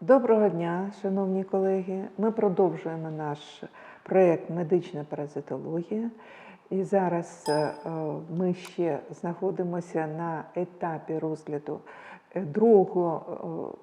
Доброго дня, шановні колеги. Ми продовжуємо наш проєкт Медична паразитологія. І зараз е, ми ще знаходимося на етапі розгляду е, другого,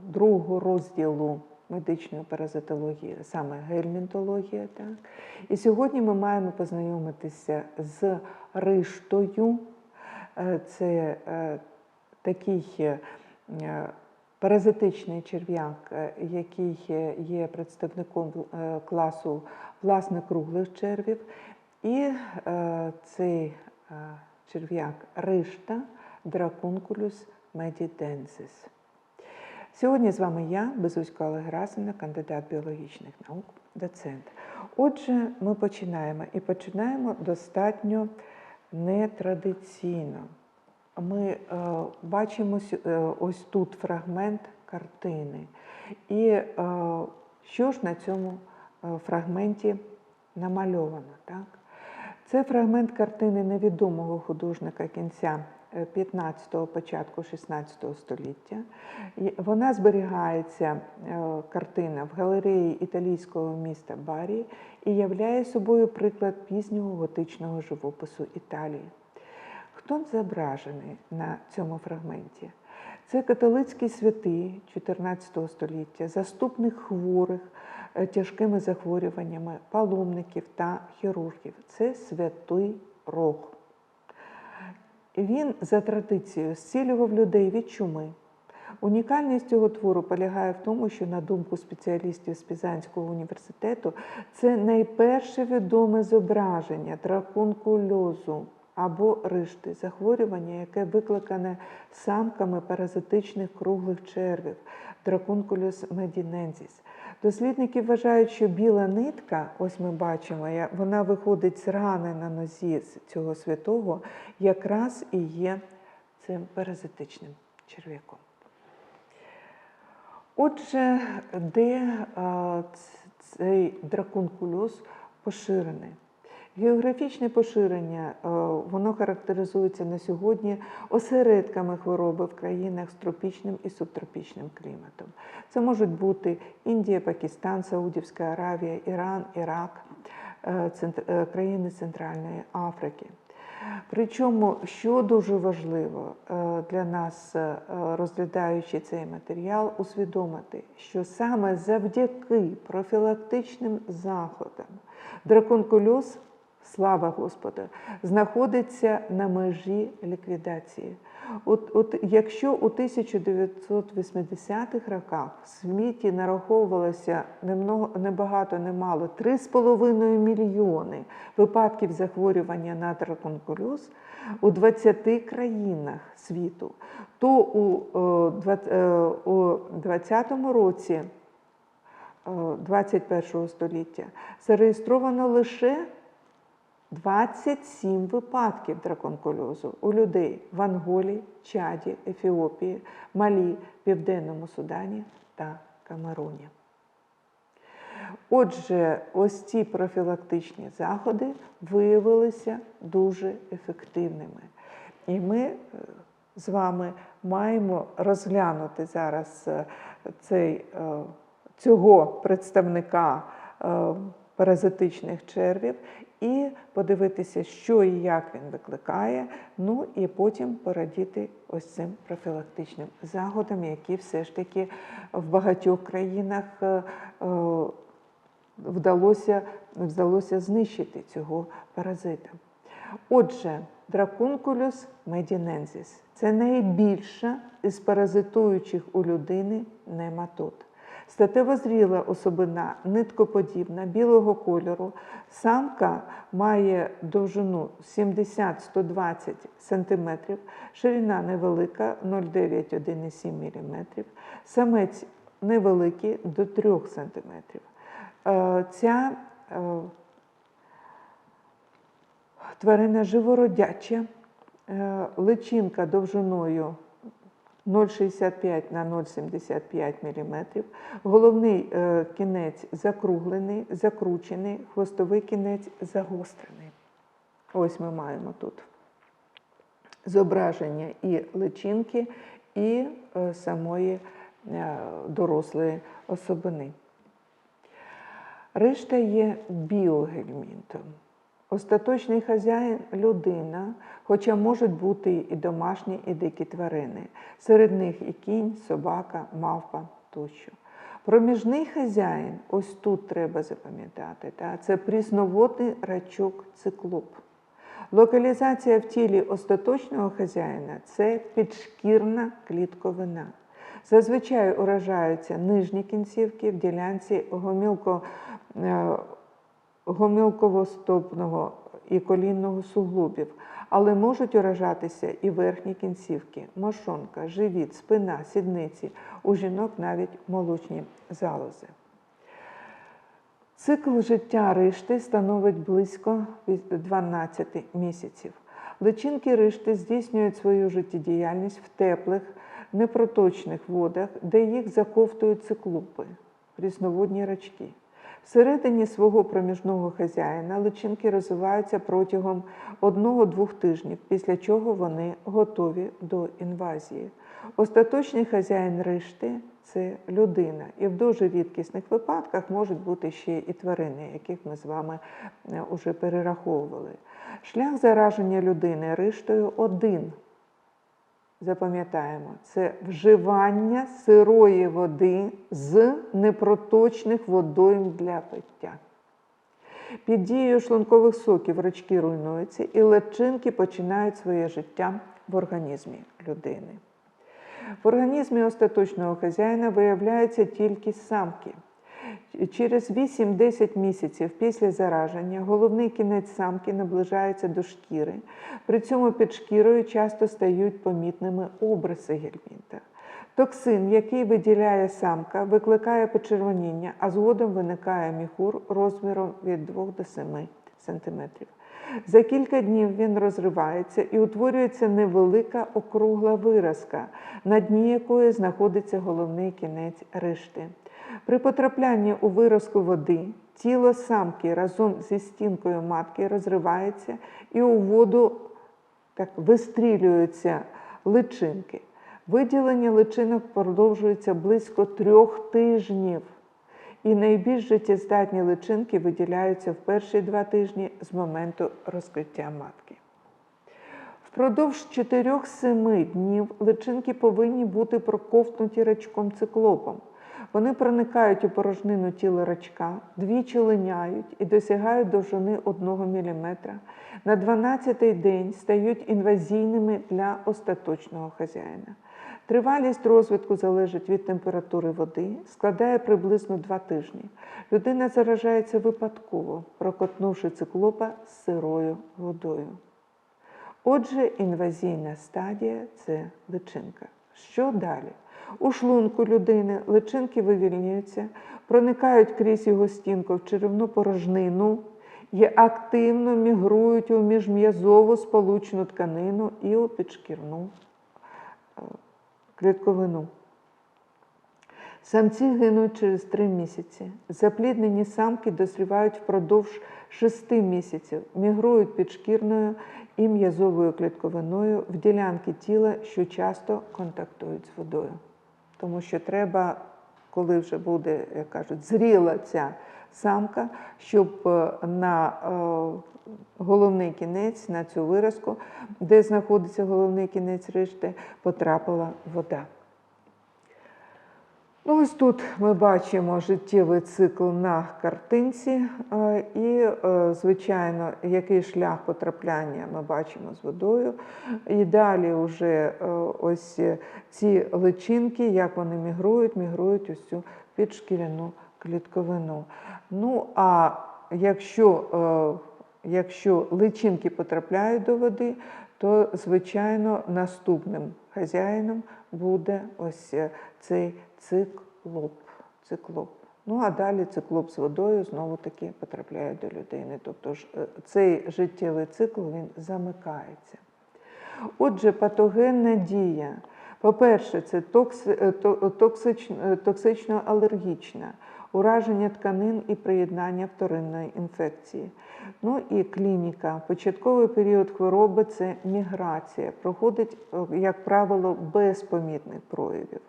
е, другого розділу медичної паразитології, саме гельмінтологія. Так? І сьогодні ми маємо познайомитися з риштою. Це такий паразитичний черв'як, е, який є представником е, класу власне круглих червів. І е, цей черв'як ришта Dracunculus medidensis. Сьогодні з вами я, Безуська Олег Герасимівна, кандидат біологічних наук, доцент. Отже, ми починаємо і починаємо достатньо нетрадиційно. Ми е, бачимо е, ось тут фрагмент картини. І е, що ж на цьому фрагменті намальовано? Так? Це фрагмент картини невідомого художника кінця 15-го, початку 16 століття. Вона зберігається, картина, в галереї італійського міста Барі і являє собою приклад пізнього готичного живопису Італії. Хто зображений на цьому фрагменті? Це католицький святий 14 століття, заступник хворих е, тяжкими захворюваннями, паломників та хірургів. Це святий Рог. Він за традицією зцілював людей від чуми. Унікальність цього твору полягає в тому, що, на думку спеціалістів з Пізанського університету, це найперше відоме зображення дракункульозу або ришти, захворювання, яке викликане самками паразитичних круглих червів дракункулюс медінензіс. Дослідники вважають, що біла нитка, ось ми бачимо, вона виходить з рани на нозі цього святого, якраз і є цим паразитичним черв'яком. Отже, де цей дракункульоз поширений? Географічне поширення е, воно характеризується на сьогодні осередками хвороби в країнах з тропічним і субтропічним кліматом. Це можуть бути Індія, Пакистан, Саудівська Аравія, Іран, Ірак, е, е, країни Центральної Африки. Причому, що дуже важливо для нас, розглядаючи цей матеріал, усвідомити, що саме завдяки профілактичним заходам драконкульоз, слава Господу, знаходиться на межі ліквідації. От, от якщо у 1980-х роках в світі нараховувалося небагато, немало 3,5 мільйони випадків захворювання на драконкульоз у 20 країнах світу, то у, е, два- е, 2020 році е, 21 століття зареєстровано лише 27 випадків драконкульозу у людей в Анголі, Чаді, Ефіопії, Малі, Південному Судані та Камеруні. Отже, ось ці профілактичні заходи виявилися дуже ефективними. І ми е, з вами маємо розглянути зараз е, цей, е, цього представника паразитичних червів і подивитися, що і як він викликає, ну і потім порадіти ось цим профілактичним заходам, які все ж таки в багатьох країнах е, е, вдалося, вдалося знищити цього паразита. Отже, дракункулюс медінензіс це найбільша із паразитуючих у людини нематод. Статево зріла особина ниткоподібна, білого кольору. Самка має довжину 70-120 см, ширина невелика 0,9-1,7 мм, самець невеликий до 3 см. Е, Ця е, тварина живородяча, е, личинка довжиною 0,65 на 0,75 мм. Головний е, кінець закруглений, закручений, хвостовий кінець загострений. Ось ми маємо тут зображення і личинки, і е, самої е, дорослої особини. Решта є біогельмінтом. Остаточний хазяїн людина, хоча можуть бути і домашні, і дикі тварини. Серед них і кінь, собака, мавпа тощо. Проміжний хазяїн, ось тут треба запам'ятати, це прісноводний рачок циклоп. Локалізація в тілі остаточного хазяїна це підшкірна клітковина. Зазвичай уражаються нижні кінцівки в ділянці гомілко, е, гомілково-стопного і колінного суглобів, але можуть уражатися і верхні кінцівки, мошонка, живіт, спина, сідниці, у жінок навіть молочні залози. Цикл життя ришти становить близько 12 місяців. Личинки ришти здійснюють свою життєдіяльність в теплих, непроточних водах, де їх заковтують циклопи, прісноводні рачки. Всередині свого проміжного хазяїна личинки розвиваються протягом 1-2 тижнів, після чого вони готові до інвазії. Остаточний хазяїн ришти це людина, і в дуже рідкісних випадках можуть бути ще і тварини, яких ми з вами вже перераховували. Шлях зараження людини риштою один. Запам'ятаємо, це вживання сирої води з непроточних водойм для пиття. Під дією шлункових соків рачки руйнуються і личинки починають своє життя в організмі людини. В організмі остаточного хазяїна виявляються тільки самки. Через 8-10 місяців після зараження головний кінець самки наближається до шкіри. При цьому під шкірою часто стають помітними обриси гельмінта. Токсин, який виділяє самка, викликає почервоніння, а згодом виникає міхур розміром від 2 до 7 см. За кілька днів він розривається і утворюється невелика округла виразка, на дні якої знаходиться головний кінець ришти. При потраплянні у виразку води тіло самки разом зі стінкою матки розривається і у воду так вистрілюються личинки. Виділення личинок продовжується близько трьох тижнів. І найбільш життєздатні личинки виділяються в перші два тижні з моменту розкриття матки. Впродовж 4-7 днів личинки повинні бути проковтнуті рачком циклопом. Вони проникають у порожнину тіла рачка, двічі линяють і досягають довжини 1 мм. На 12-й день стають інвазійними для остаточного хазяїна. Тривалість розвитку залежить від температури води, складає приблизно 2 тижні. Людина заражається випадково, прокотнувши циклопа з сирою водою. Отже, інвазійна стадія це личинка. Що далі? У шлунку людини личинки вивільнюються, проникають крізь його стінку в черевну порожнину і активно мігрують у міжм'язову сполучну тканину і у підшкірну е, клітковину. Самці гинуть через три місяці. Запліднені самки дозрівають впродовж шести місяців, мігрують підшкірною і м'язовою клітковиною в ділянки тіла, що часто контактують з водою. Тому що треба, коли вже буде, як кажуть, зріла ця самка, щоб е, на е, головний кінець, на цю виразку, де знаходиться головний кінець решти, потрапила вода. Ну, Ось тут ми бачимо життєвий цикл на картинці, е, і, е, звичайно, який шлях потрапляння ми бачимо з водою. І далі вже е, ось ці личинки, як вони мігрують, мігрують ось цю підшкіряну клітковину. Ну, а якщо, якщо личинки потрапляють до води, то, звичайно, наступним хазяїном буде ось цей циклоп. циклоп. Ну, а далі циклоп з водою знову-таки потрапляє до людини. Тобто ж, цей життєвий цикл він замикається. Отже, патогенна дія. По-перше, це токсично-алергічна. ураження тканин і приєднання вторинної інфекції. Ну і клініка. Початковий період хвороби це міграція, проходить, е, як правило, без помітних проявів.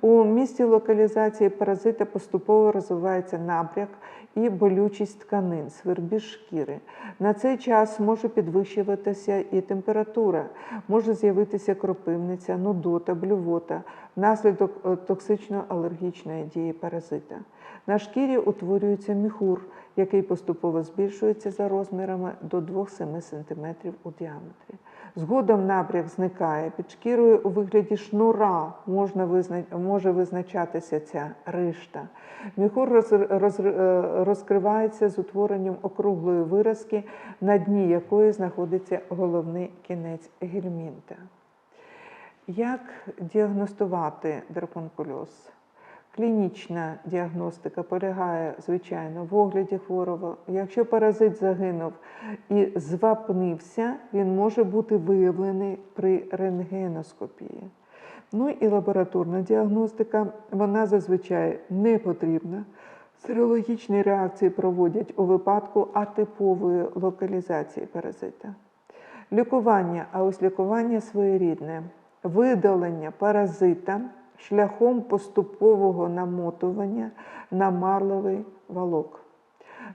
У місці локалізації паразита поступово розвивається набряк і болючість тканин, свербіж шкіри. На цей час може підвищуватися і температура, може з'явитися кропивниця, нудота, блювота внаслідок е, токсично-алергічної дії паразита. На шкірі утворюється міхур, який поступово збільшується за розмірами до 2-7 см у діаметрі. Згодом набряк зникає під шкірою у вигляді шнура можна визна... може визначатися ця ришта. Міхур роз... Роз... е, розкривається з утворенням округлої виразки, на дні якої знаходиться головний кінець гельмінта. Як діагностувати драконкульоз? Клінічна діагностика полягає, звичайно, в огляді хворого. Якщо паразит загинув і звапнився, він може бути виявлений при рентгеноскопії. Ну і лабораторна діагностика, вона зазвичай не потрібна. Серологічні реакції проводять у випадку атипової локалізації паразита. Лікування, а ось лікування своєрідне, видалення паразита шляхом поступового намотування на марлевий валок.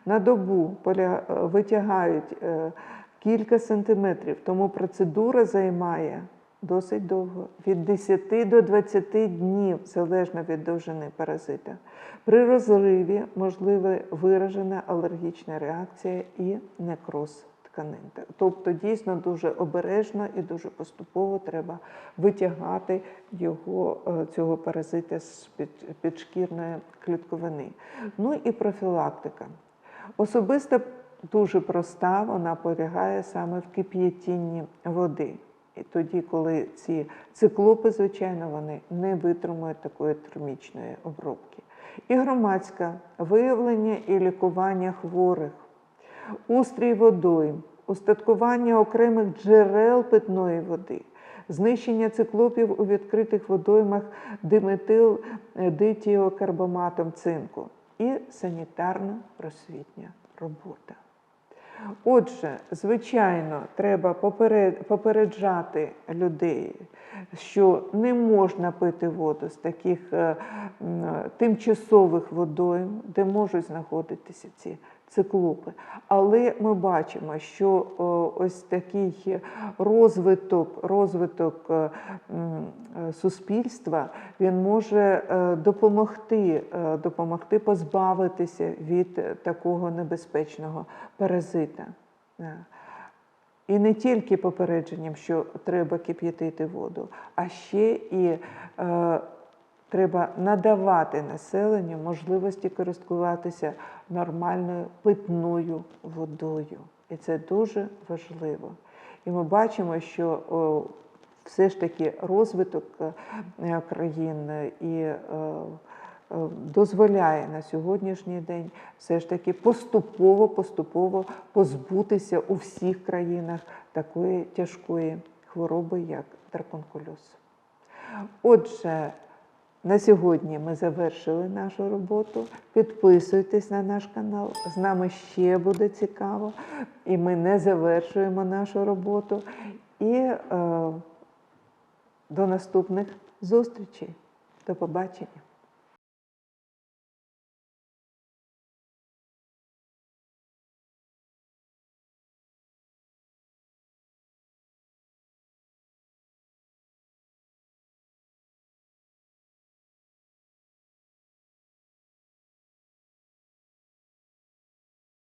На добу е, витягають е, кілька сантиметрів, тому процедура займає досить довго від 10 до 20 днів, залежно від довжини паразита. При розриві можлива виражена алергічна реакція і некроз тканин. Тобто дійсно дуже обережно і дуже поступово треба витягати його, е, цього паразита з під- підшкірної клітковини. Ну і профілактика. Особиста дуже проста, вона полягає саме в кип'ятінні води. І тоді, коли ці циклопи, звичайно, вони не витримують такої термічної обробки. І громадська виявлення і лікування хворих, устрій водойм, устаткування окремих джерел питної води, знищення циклопів у відкритих водоймах диметил е, дитіокарбоматом цинку і санітарно-просвітня робота. Отже, звичайно, треба попереджати людей, що не можна пити воду з таких е, тимчасових водойм, де можуть знаходитися ці циклопи. Але ми бачимо, що ось такий розвиток, розвиток е, е, суспільства він може е, допомогти, е, допомогти позбавитися від е, такого небезпечного паразита. Е. І не тільки попередженням, що треба кип'ятити воду, а ще і е, треба надавати населенню можливості користуватися нормальною питною водою. І це дуже важливо. І ми бачимо, що все ж таки розвиток е, країн і е, е, дозволяє на сьогоднішній день все ж таки поступово поступово позбутися у всіх країнах такої тяжкої хвороби, як драконкульоз. Отже, на сьогодні ми завершили нашу роботу. Підписуйтесь на наш канал. З нами ще буде цікаво, і ми не завершуємо нашу роботу. І е, до наступних зустрічей. До побачення.